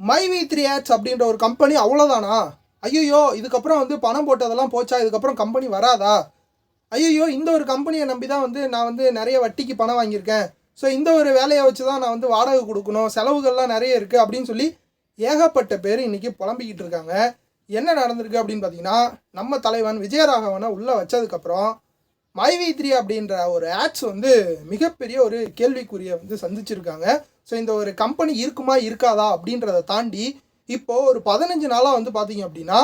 My V three ads அப்படின்ற ஒரு company அவ்வளோதானா ஐயோ இதுக்கப்புறம் வந்து பணம் போட்டதெல்லாம் போச்சா? இதுக்கப்புறம் கம்பெனி வராதா? ஐயோ இந்த ஒரு கம்பெனியை நம்பி தான் வந்து நான் வந்து நிறைய வட்டிக்கு பணம் வாங்கியிருக்கேன். ஸோ இந்த ஒரு வேலையை வச்சு தான் நான் வந்து வாடகை கொடுக்கணும். செலவுகள்லாம் நிறைய இருக்குது அப்படின்னு சொல்லி ஏகப்பட்ட பேர் இன்றைக்கி புலம்பிக்கிட்டு இருக்காங்க. என்ன நடந்திருக்கு அப்படின்னு பார்த்தீங்கன்னா நம்ம தலைவன் விஜயராகவனை உள்ளே வச்சதுக்கப்புறம் மைவி த்ரீ அப்படின்ற ஒரு ஆட்ஸ் வந்து மிகப்பெரிய ஒரு கேள்விக்குறியை வந்து சந்திச்சிருக்காங்க. ஸோ இந்த ஒரு கம்பெனி இருக்குமா இருக்காதா அப்படின்றத தாண்டி இப்போது ஒரு பதினஞ்சு நாளாக வந்து பார்த்தீங்க அப்படின்னா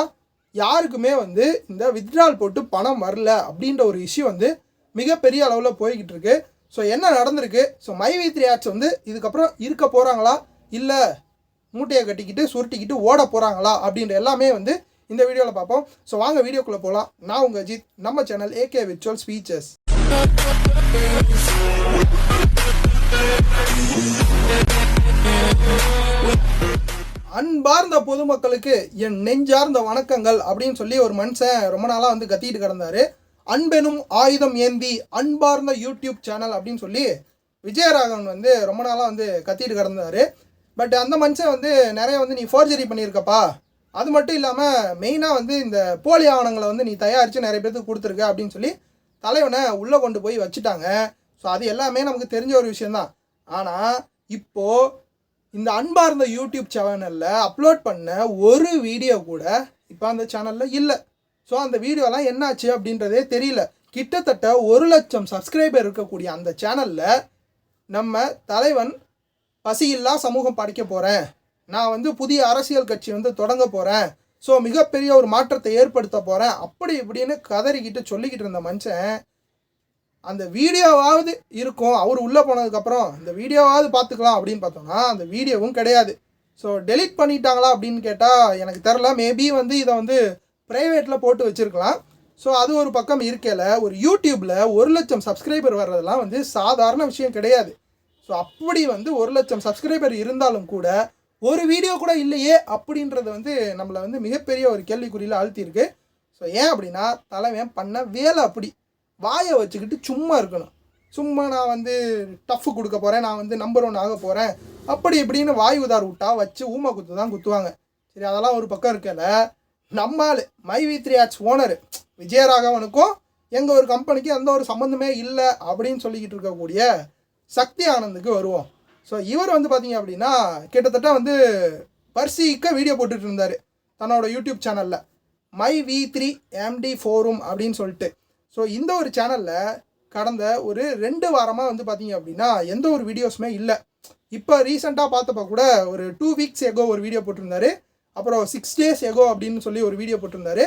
யாருக்குமே வந்து இந்த வித்ட்ரால் போட்டு பணம் வரல அப்படின்ற ஒரு இஷ்யூ வந்து மிகப்பெரிய அளவில் போய்கிட்டு இருக்கு. ஸோ என்ன நடந்திருக்கு? ஸோ மைவி த்ரீ ஆட்ஸ் வந்து இதுக்கப்புறம் இருக்க போகிறாங்களா இல்லை மூட்டையை கட்டிக்கிட்டு சுருட்டிக்கிட்டு ஓட போகிறாங்களா அப்படின்ற எல்லாமே வந்து இந்த வீடியோவில் பார்ப்போம். ஸோ வாங்க வீடியோக்குள்ளே போகலாம் நான் உங்கள் அஜித் நம்ம சேனல் ஏகே விர்ச்சுவல் ஸ்பீச்சஸ் அன்பார்ந்த பொதுமக்களுக்கு என் நெஞ்சார்ந்த வணக்கங்கள் அப்படின்னு சொல்லி ஒரு மனுஷன் ரொம்ப நாளாக வந்து கத்திட்டு கிடந்தாரு. அன்பெனும் ஆயுதம் ஏந்தி அன்பார்ந்த யூடியூப் சேனல் அப்படின்னு சொல்லி விஜயராகவன் வந்து ரொம்ப நாளாக வந்து கத்திட்டு கிடந்தாரு. பட் அந்த மனுஷன் வந்து நிறைய வந்து நீ ஃபோர்ஜரி பண்ணியிருக்கப்பா. அது மட்டும் இல்லாமல் மெயினாக வந்து இந்த போலி ஆவணங்களை வந்து நீ தயாரித்து நிறைய பேருக்கு கொடுத்துருக்க அப்படின்னு சொல்லி தலைவனை உள்ளே கொண்டு போய் வச்சுட்டாங்க. ஸோ அது எல்லாமே நமக்கு தெரிஞ்ச ஒரு விஷயந்தான் ஆனால் இப்போது இந்த அன்பார்ந்த யூடியூப் சேனலில் அப்லோட் பண்ண ஒரு வீடியோ கூட இப்போ அந்த சேனலில் இல்லை. ஸோ அந்த வீடியோலாம் என்னாச்சு அப்படின்றதே தெரியல. கிட்டத்தட்ட ஒரு லட்சம் சப்ஸ்கிரைபர் இருக்கக்கூடிய அந்த சேனலில் நம்ம தலைவன் பசியில்லா சமூகம் படைக்க போகிறேன் நான் வந்து புதிய அரசியல் கட்சி வந்து தொடங்க போகிறேன் ஸோ மிகப்பெரிய ஒரு மாற்றத்தை ஏற்படுத்த போகிறேன் அப்படி இப்படின்னு கதறிக்கிட்டு சொல்லிக்கிட்டு இருந்த மனுஷன் அந்த வீடியோவாவது இருக்கும். அவர் உள்ளே போனதுக்கப்புறம் இந்த வீடியோவாவது பார்த்துக்கலாம் அப்படின்னு பார்த்தோம்னா அந்த வீடியோவும் கிடையாது. ஸோ டெலீட் பண்ணிட்டாங்களா அப்படின்னு கேட்டால் எனக்கு தெரில மேபி வந்து இதை வந்து ப்ரைவேட்டில் போட்டு வச்சுருக்கலாம். ஸோ அது ஒரு பக்கம் இருக்கையில் ஒரு யூடியூப்பில் ஒரு லட்சம் சப்ஸ்கிரைபர் வர்றதெல்லாம் வந்து சாதாரண விஷயம் கிடையாது. ஸோ அப்படி வந்து ஒரு லட்சம் சப்ஸ்கிரைபர் இருந்தாலும் கூட ஒரு வீடியோ கூட இல்லையே அப்படின்றது வந்து நம்மளை வந்து மிகப்பெரிய ஒரு கேள்விக்குறியில் அழுத்தியிருக்கு ஸோ ஏன் அப்படின்னா தலைவன் பண்ண வேலை அப்படி. வாயை வச்சுக்கிட்டு சும்மா இருக்கணும். சும்மா நான் வந்து டஃப் கொடுக்க போகிறேன் நான் வந்து நம்பர் ஒன் ஆக போகிறேன் அப்படி இப்படின்னு வாய் உதார் விட்டா வச்சு ஊமை குத்து தான் குத்துவாங்க. சரி அதெல்லாம் ஒரு பக்கம் இருக்கல. நம்மால் my V three ads owner விஜயராகவனுக்கும் எங்கள் ஒரு கம்பெனிக்கு எந்த ஒரு சம்மந்தமே இல்லை அப்படின்னு சொல்லிக்கிட்டு இருக்கக்கூடிய சக்தி ஆனந்துக்கு வருவோம். ஸோ இவர் வந்து பார்த்தீங்க அப்படின்னா கிட்டத்தட்ட வந்து பர்சிக்க வீடியோ போட்டுட்டு இருந்தார் தன்னோட யூடியூப் சேனலில் my V three MD forum அப்படின்னு சொல்லிட்டு. ஸோ இந்த ஒரு சேனலில் கடந்த ஒரு ரெண்டு வாரமாக வந்து பார்த்தீங்க அப்படின்னா எந்த ஒரு வீடியோஸுமே இல்லை. இப்போ ரீசெண்டாக பார்த்தப்ப கூட ஒரு டூ வீக்ஸ் எகோ ஒரு வீடியோ போட்டிருந்தாரு. அப்புறம் சிக்ஸ் டேஸ் எகோ அப்படின்னு சொல்லி ஒரு வீடியோ போட்டிருந்தாரு.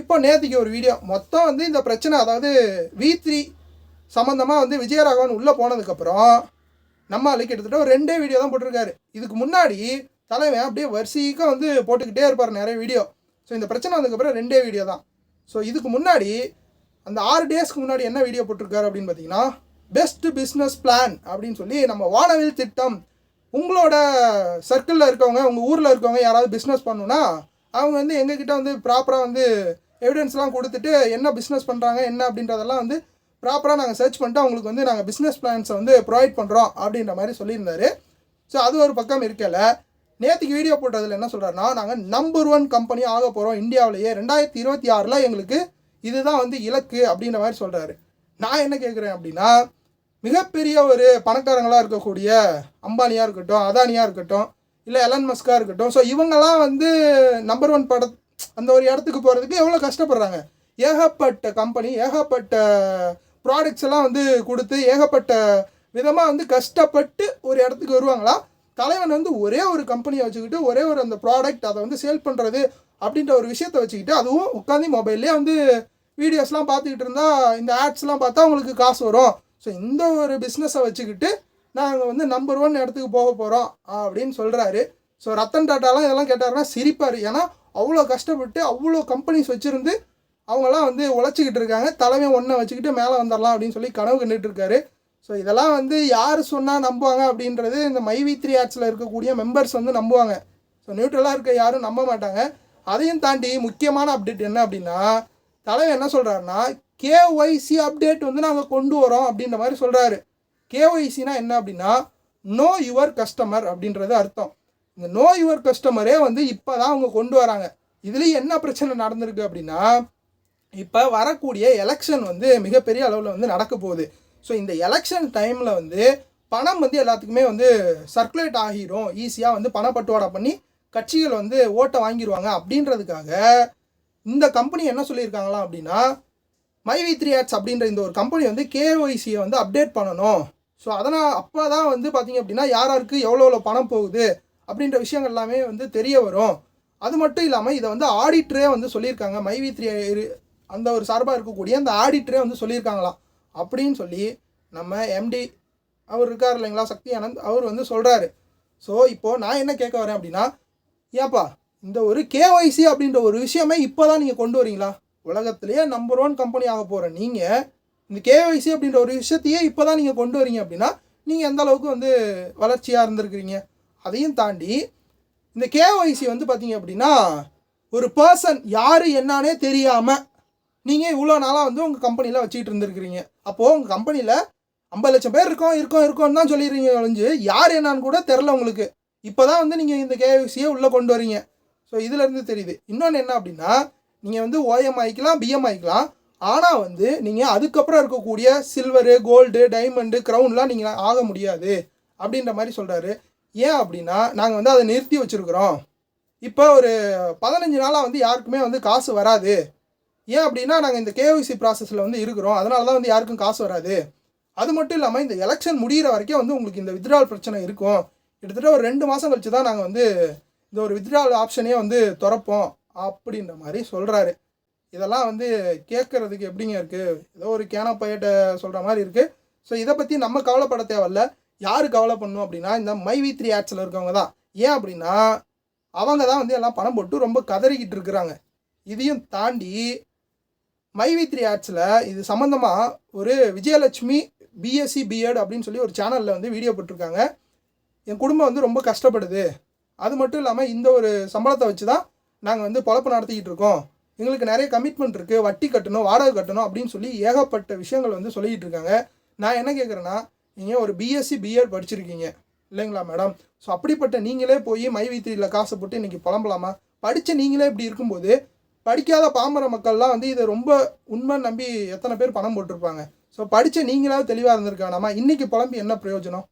இப்போ நேற்றுக்கு ஒரு வீடியோ மொத்தம் வந்து இந்த பிரச்சனை அதாவது வி த்ரீ சம்மந்தமாக வந்து விஜயராகவன் உள்ளே போனதுக்கப்புறம் நம்ம ஆளு கிட்டத்தட்ட ஒரு ரெண்டே வீடியோ தான் போட்டிருக்காரு. இதுக்கு முன்னாடி தலைவன் அப்படியே வரிசைக்காக வந்து போட்டுக்கிட்டே இருப்பார் நிறைய வீடியோ ஸோ இந்த பிரச்சனை வந்ததுக்கப்புறம் ரெண்டே வீடியோ தான். ஸோ இதுக்கு முன்னாடி அந்த ஆறு டேஸ்க்கு முன்னாடி என்ன வீடியோ போட்டிருக்காரு அப்படின்னு பார்த்தீங்கன்னா பெஸ்ட் பிஸ்னஸ் பிளான் அப்படின்னு சொல்லி நம்ம வானவில் திட்டம். உங்களோட சர்க்கிளில் இருக்கவங்க உங்கள் ஊரில் இருக்கவங்க யாராவது பிஸ்னஸ் பண்ணுன்னா அவங்க வந்து எங்ககிட்ட வந்து ப்ராப்பராக வந்து எவிடன்ஸ்லாம் கொடுத்துட்டு என்ன பிஸ்னஸ் பண்ணுறாங்க என்ன அப்படின்றதெல்லாம் வந்து ப்ராப்பராக நாங்கள் சர்ச் பண்ணிட்டு அவங்களுக்கு வந்து நாங்கள் பிஸ்னஸ் பிளான்ஸை வந்து ப்ரொவைட் பண்ணுறோம் அப்படின்ற மாதிரி சொல்லியிருந்தாரு. ஸோ அது ஒரு பக்கம் இருக்கல. நேற்றுக்கு வீடியோ போட்டதில் என்ன சொல்கிறாருன்னா நாங்கள் நம்பர் ஒன் கம்பெனி ஆக போகிறோம் இந்தியாவிலேயே. ரெண்டாயிரத்தி இருபத்தி ஆறில் எங்களுக்கு இதுதான் வந்து இலக்கு அப்படின்ற மாதிரி சொல்கிறாரு நான் என்ன கேட்குறேன் அப்படின்னா மிகப்பெரிய ஒரு பணக்காரங்களாக இருக்கக்கூடிய அம்பானியாக இருக்கட்டும் அதானியாக இருக்கட்டும் இல்லை எலன் மஸ்காக இருக்கட்டும் ஸோ இவங்கெல்லாம் வந்து நம்பர் ஒன் பட அந்த ஒரு இடத்துக்கு போகிறதுக்கு எவ்வளோ கஷ்டப்படுறாங்க. ஏகப்பட்ட கம்பெனி ஏகப்பட்ட ப்ராடக்ட்ஸ் எல்லாம் வந்து கொடுத்து ஏகப்பட்ட விதமாக வந்து கஷ்டப்பட்டு ஒரு இடத்துக்கு வருவாங்களா? தலைவன் வந்து ஒரே ஒரு கம்பெனியை வச்சுக்கிட்டு ஒரே ஒரு அந்த ப்ராடக்ட் அதை வந்து சேல் பண்ணுறது அப்படின்ற ஒரு விஷயத்தை வச்சுக்கிட்டு அதுவும் உட்காந்து மொபைல்லே வந்து வீடியோஸ்லாம் பார்த்துக்கிட்டு இருந்தால் இந்த ஆட்ஸ்லாம் பார்த்தா உங்களுக்கு காசு வரும். ஸோ இந்த ஒரு பிஸ்னஸை வச்சுக்கிட்டு நாங்கள் வந்து நம்பர் ஒன் இடத்துக்கு போக போகிறோம் அப்படின்னு சொல்கிறாரு ஸோ ரத்தன் டாட்டாலாம் இதெல்லாம் கேட்டாருன்னா சிரிப்பார். ஏன்னா அவ்வளோ கஷ்டப்பட்டு அவ்வளோ கம்பெனிஸ் வச்சுருந்து அவங்கெல்லாம் வந்து உழைச்சிக்கிட்டு இருக்காங்க. தலைமை ஒன்றை வச்சுக்கிட்டு மேலே வந்துடலாம் அப்படின்னு சொல்லி கனவு கண்டுட்டு இருக்காரு. ஸோ இதெல்லாம் வந்து யார் சொன்னால் நம்புவாங்க அப்படின்றது இந்த மைவி த்ரீ ஆட்ஸில் இருக்கக்கூடிய மெம்பர்ஸ் வந்து நம்புவாங்க. ஸோ நியூட்ரலாக இருக்க யாரும் நம்ப மாட்டாங்க. அதையும் தாண்டி முக்கியமான அப்டேட் என்ன அப்படின்னா தலைவர் என்ன சொல்கிறாருன்னா கேஒய்சி அப்டேட் வந்து நாங்கள் கொண்டு வரோம் அப்படின்ற மாதிரி சொல்கிறாரு கேஒய்சினா என்ன அப்படின்னா நோ யுவர் கஸ்டமர் அப்படின்றது அர்த்தம். இந்த நோ யுவர் கஸ்டமரே வந்து இப்போ தான் அவங்க கொண்டு வராங்க. இதுலேயும் என்ன பிரச்சனை நடந்திருக்கு அப்படின்னா இப்போ வரக்கூடிய எலெக்ஷன் வந்து மிகப்பெரிய அளவில் வந்து நடக்க போகுது. ஸோ இந்த எலெக்ஷன் டைமில் வந்து பணம் வந்து எல்லாத்துக்குமே வந்து சர்க்குலேட் ஆகிரும். ஈஸியாக வந்து பணப்பட்டுவாடா பண்ணி கட்சிகள் வந்து ஓட்டை வாங்கிடுவாங்க அப்படின்றதுக்காக இந்த கம்பெனி என்ன சொல்லியிருக்காங்களாம் அப்படின்னா மைவி த்ரீ ஆட்ஸ் அப்படின்ற இந்த ஒரு கம்பெனி வந்து கேஒய்சியை வந்து அப்டேட் பண்ணணும். ஸோ அதனால் அப்போ தான் வந்து பார்த்திங்க அப்படின்னா யார் யாருக்கு எவ்வளோ எவ்வளோ பணம் போகுது அப்படின்ற விஷயங்கள் எல்லாமே வந்து தெரிய வரும். அது மட்டும் இல்லாமல் இதை வந்து ஆடிட்டரே வந்து சொல்லியிருக்காங்க. மைவி த்ரீ அந்த ஒரு சார்பாக இருக்கக்கூடிய அந்த ஆடிட்டரே வந்து சொல்லியிருக்காங்களாம். அப்படின்னு சொல்லி நம்ம எம்டி அவர் இருக்கார் இல்லைங்களா? சக்தி ஆனந்த் அவர் வந்து சொல்கிறாரு ஸோ இப்போது நான் என்ன கேட்க வரேன் அப்படின்னா ஏப்பா இந்த ஒரு கேஒய்சி அப்படின்ற ஒரு விஷயமே இப்போ தான் நீங்கள் கொண்டு வரீங்களா? உலகத்திலேயே நம்பர் ஒன் கம்பெனி ஆக போகிற நீங்கள் இந்த கேஒய்சி அப்படின்ற ஒரு விஷயத்தையே இப்போ தான் நீங்கள் கொண்டு வரீங்க அப்படின்னா நீங்கள் எந்த அளவுக்கு வந்து வளர்ச்சியாக இருந்திருக்கிறீங்க? அதையும் தாண்டி இந்த கேஒய்சி வந்து பார்த்தீங்க அப்படின்னா ஒரு பர்சன் யார் என்னன்னே தெரியாமல் நீங்கள் இவ்வளோ நாளாக வந்து உங்கள் கம்பெனியில் வச்சுக்கிட்டு இருந்திருக்கிறீங்க. அப்போது உங்கள் கம்பெனியில் ஐம்பது லட்சம் பேர் இருக்கோம் இருக்கோம் இருக்கோம் தான் சொல்லிடுறீங்க ஒழிஞ்சு யார் என்னான்னு கூட தெரில உங்களுக்கு. இப்போ தான் வந்து நீங்கள் இந்த கேஒய்சியை உள்ளே கொண்டு வரீங்க. ஸோ இதுலேருந்து தெரியுது. இன்னொன்று என்ன அப்படின்னா நீங்கள் வந்து ஓஎம் ஆகிக்கலாம் பிஎம் ஆகிக்கலாம் ஆனால் வந்து நீங்கள் அதுக்கப்புறம் இருக்கக்கூடிய சில்வரு கோல்டு டைமண்டு க்ரௌன்லாம் நீங்கள் ஆக முடியாது அப்படின்ற மாதிரி சொல்கிறாரு ஏன் அப்படின்னா நாங்கள் வந்து அதை நிறுத்தி வச்சுருக்குறோம். இப்போ ஒரு பதினஞ்சு நாளாக வந்து யாருக்குமே வந்து காசு வராது. ஏன் அப்படின்னா நாங்கள் இந்த கேஒய்சி ப்ராசஸில் வந்து இருக்கிறோம். அதனால தான் வந்து யாருக்கும் காசு வராது. அது மட்டும் இல்லாமல் இந்த எலெக்ஷன் முடிகிற வரைக்கும் வந்து உங்களுக்கு இந்த வித்ட்ரால் பிரச்சனை இருக்கும். கிட்டத்தட்ட ஒரு ரெண்டு மாதம் கழிச்சு தான் நாங்கள் வந்து இந்த ஒரு வித்ட்ரால் ஆப்ஷனே வந்து திறப்போம் அப்படின்ற மாதிரி சொல்கிறாரு இதெல்லாம் வந்து கேட்குறதுக்கு எப்படிங்க இருக்குது ஏதோ ஒரு கேனா பையட்ட சொல்கிற மாதிரி இருக்குது ஸோ இதை பற்றி நம்ம கவலைப்பட தேவையில்ல. யார் கவலை பண்ணணும் அப்படின்னா இந்த மை வி த்ரீ ஆட்ஸில் இருக்கவங்க தான். ஏன் அப்படின்னா அவங்க தான் வந்து எல்லாம் பணம் போட்டு ரொம்ப கதறிக்கிட்டு இருக்கிறாங்க. இதையும் தாண்டி மைவி த்ரீ ஆட்ஸில் இது சம்மந்தமாக ஒரு விஜயலட்சுமி பிஎஸ்சி பிஎட் அப்படின்னு சொல்லி ஒரு சேனலில் வந்து வீடியோ போட்டிருக்காங்க. என் குடும்பம் வந்து ரொம்ப கஷ்டப்படுது. அது மட்டும் இல்லாமல் இந்த ஒரு சம்பளத்தை வச்சு தான் நாங்கள் வந்து பொழப்பு நடத்திக்கிட்டு இருக்கோம். எங்களுக்கு நிறைய கமிட்மெண்ட் இருக்குது வட்டி கட்டணும் வாடகை கட்டணும் அப்படின்னு சொல்லி ஏகப்பட்ட விஷயங்கள் வந்து சொல்லிக்கிட்டு இருக்காங்க. நான் என்ன கேட்குறேன்னா நீங்கள் ஒரு பிஎஸ்சி பிஎட் படிச்சிருக்கீங்க. இல்லைங்களா மேடம் ஸோ அப்படிப்பட்ட நீங்களே போய் மைவி த்ரீயில் காசை போட்டு இன்றைக்கி புலம்பலாமா? படித்த நீங்களே இப்படி இருக்கும்போது படிக்காத பாமர மக்கள்லாம் வந்து இதை ரொம்ப உண்மை நம்பி எத்தனை பேர் பணம் போட்டிருப்பாங்க. ஸோ படித்த நீங்களாவது தெளிவாக இருந்திருக்கானாமா இன்றைக்கி புலம்பி என்ன பிரயோஜனம்?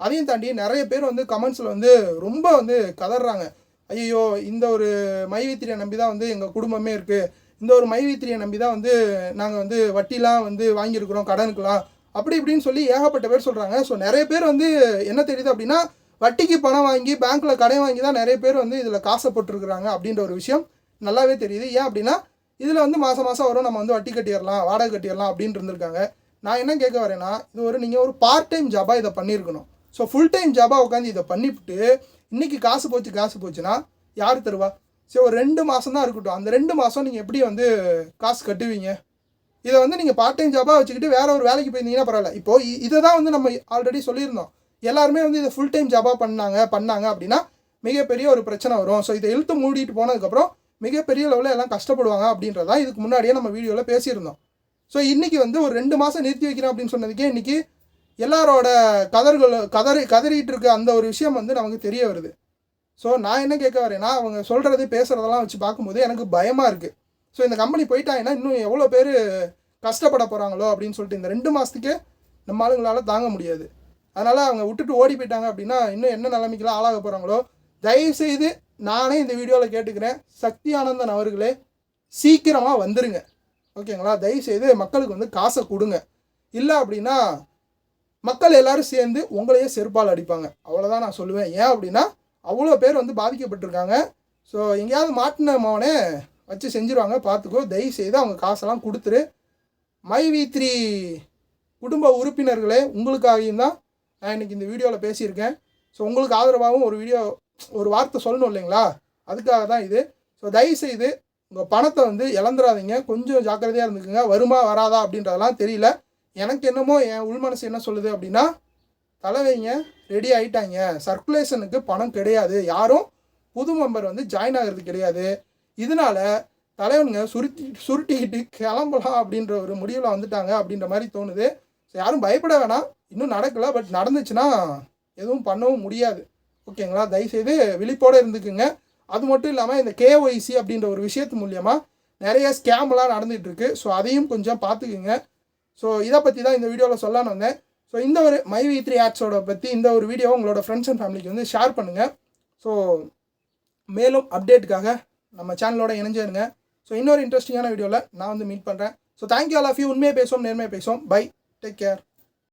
அதையும் தாண்டி நிறைய பேர் வந்து கமெண்ட்ஸில் வந்து ரொம்ப வந்து கதறாங்க. ஐயோ இந்த ஒரு மைவித்திரியை நம்பி தான் வந்து எங்கள் குடும்பமே இருக்குது இந்த ஒரு மைவித்திரியை நம்பி தான் வந்து நாங்கள் வந்து வட்டிலாம் வந்து வாங்கியிருக்கிறோம் கடனுக்குலாம் அப்படி இப்படின்னு சொல்லி ஏகப்பட்ட பேர் சொல்கிறாங்க ஸோ நிறைய பேர் வந்து என்ன தெரியுது அப்படின்னா வட்டிக்கு பணம் வாங்கி பேங்க்கில் கடன் வாங்கி தான் நிறைய பேர் வந்து இதில் காசை போட்டிருக்கிறாங்க அப்படின்ற ஒரு விஷயம். நல்லாவே தெரியுது. ஏன் அப்படின்னா இதில் வந்து மாதம் மாதம் வரும். நம்ம வந்து வட்டி கட்டிடலாம் வாடகை கட்டிடலாம் அப்படின்னு இருந்திருக்காங்க. நான் என்ன கேட்க வரேன்னா இது ஒரு நீங்கள் ஒரு பார்ட் டைம் ஜாபாக இதை பண்ணியிருக்கணும் ஸோ ஃபுல் டைம் ஜாபாக உட்காந்து இதை பண்ணிவிட்டு இன்றைக்கி காசு போச்சு காசு போச்சுன்னா யார் தருவா? சரி ஒரு ரெண்டு மாதம் தான் இருக்கட்டும். அந்த ரெண்டு மாதம் நீங்கள் எப்படி வந்து காசு கட்டுவீங்க? இதை வந்து நீங்கள் பார்ட் டைம் ஜாபாக வச்சுக்கிட்டு வேற ஒரு வேலைக்கு போயிருந்தீங்கன்னா பரவாயில்ல. இப்போ இதை தான் வந்து நம்ம ஆல்ரெடி சொல்லியிருந்தோம். எல்லாருமே வந்து இதை ஃபுல் டைம் ஜாபாக பண்ணாங்க பண்ணாங்க அப்படின்னா மிகப்பெரிய ஒரு பிரச்சனை வரும். ஸோ இதை இழுத்து மூடிட்டு போனதுக்கப்புறம் மிகப்பெரிய லெவலில் எல்லாம் கஷ்டப்படுவாங்க அப்படின்றதான் இதுக்கு முன்னாடியே நம்ம வீடியோவில் பேசியிருந்தோம். ஸோ இன்றைக்கி வந்து ஒரு ரெண்டு மாதம் நிறுத்தி வைக்கிறேன் அப்படின்னு சொன்னதுக்கே இன்றைக்கி எல்லாரோட கதர்கள் கதறி கதறிட்டு இருக்க அந்த ஒரு விஷயம் வந்து நமக்கு தெரிய வருது. ஸோ நான் என்ன கேட்க வரேன்னா அவங்க சொல்கிறது பேசுகிறதெல்லாம் வச்சு பார்க்கும்போது எனக்கு பயமாக இருக்குது ஸோ இந்த கம்பெனி போயிட்டாங்கன்னா இன்னும் எவ்வளோ பேர் கஷ்டப்பட போகிறாங்களோ அப்படின்னு சொல்லிட்டு இந்த ரெண்டு மாதத்துக்கே நம்ம ஆளுங்களால் தாங்க முடியாது. அதனால் அவங்க விட்டுட்டு ஓடி போயிட்டாங்க அப்படின்னா இன்னும் என்ன நிலைமைக்கெல்லாம் ஆளாக போகிறாங்களோ தயவுசெய்து நானே இந்த வீடியோவில் கேட்டுக்கிறேன். சக்தி ஆனந்தன் அவர்களே சீக்கிரமாக வந்துருங்க. ஓகேங்களா? தயவுசெய்து மக்களுக்கு வந்து காசை கொடுங்க. இல்லை அப்படின்னா மக்கள் எல்லோரும் சேர்ந்து உங்களையே செருப்பால் அடிப்பாங்க. அவ்வளோதான் நான் சொல்லுவேன். ஏன் அப்படின்னா அவ்வளோ பேர் வந்து பாதிக்கப்பட்டிருக்காங்க. ஸோ எங்கேயாவது மாட்டின மவனே வச்சு செஞ்சுருவாங்க. பார்த்துக்கோ தயவு செய்து அவங்க காசெல்லாம் கொடுத்துரு. மை வி த்ரீ குடும்ப உறுப்பினர்களே உங்களுக்காகவும் தான் நான் இன்னைக்கு இந்த வீடியோவில் பேசியிருக்கேன். ஸோ உங்களுக்கு ஆதரவாகவும் ஒரு வீடியோ ஒரு வார்த்தை சொல்லணும் இல்லைங்களா? அதுக்காக தான் இது. ஸோ தயவுசெய்து உங்கள் பணத்தை வந்து இழந்துடாதீங்க கொஞ்சம் ஜாக்கிரதையாக இருந்துக்குங்க. வருமா வராதா அப்படின்றதெல்லாம் தெரியல. எனக்கு என்னமோ என் உள்மனசு என்ன சொல்லுது அப்படின்னா தலைவைங்க ரெடி ஆகிட்டாங்க சர்க்குலேஷனுக்கு பணம் கிடையாது. யாரும் புது மெம்பர் வந்து ஜாயின் ஆகிறது கிடையாது. இதனால தலைவனுங்க சுருட்டி சுருட்டிக்கிட்டு கிளம்பலாம் அப்படின்ற ஒரு முடிவில் வந்துட்டாங்க அப்படின்ற மாதிரி தோணுது. ஸோ யாரும் பயப்பட வேணாம். இன்னும் நடக்கலை. பட் நடந்துச்சுன்னா எதுவும் பண்ணவும் முடியாது. ஓகேங்களா? தயவுசெய்து விழிப்போடு இருந்துக்குங்க. அது மட்டும் இல்லாமல் இந்த கேஒய்சி அப்படின்ற ஒரு விஷயத்து மூலியமாக நிறைய ஸ்கேம்லாம் நடந்துகிட்ருக்கு ஸோ அதையும் கொஞ்சம் பார்த்துக்குங்க. ஸோ இதை பற்றி தான் இந்த வீடியோவில் சொல்லான்னு வந்தேன். ஸோ இந்த ஒரு மை வி த்ரீ ஆட்ஸோட பற்றி இந்த ஒரு வீடியோவை உங்களோட ஃப்ரெண்ட்ஸ் அண்ட் ஃபேமிலிக்கு வந்து ஷேர் பண்ணுங்கள் ஸோ மேலும் அப்டேட்டுக்காக நம்ம சேனலோட இணைஞ்சிருங்க. ஸோ இன்னொரு இன்ட்ரெஸ்டிங்கான வீடியோவில் நான் வந்து மீட் பண்ணுறேன் so thank you all of you உண்மையை பேசுவோம் நேர்மையை பேசுவோம். Bye take care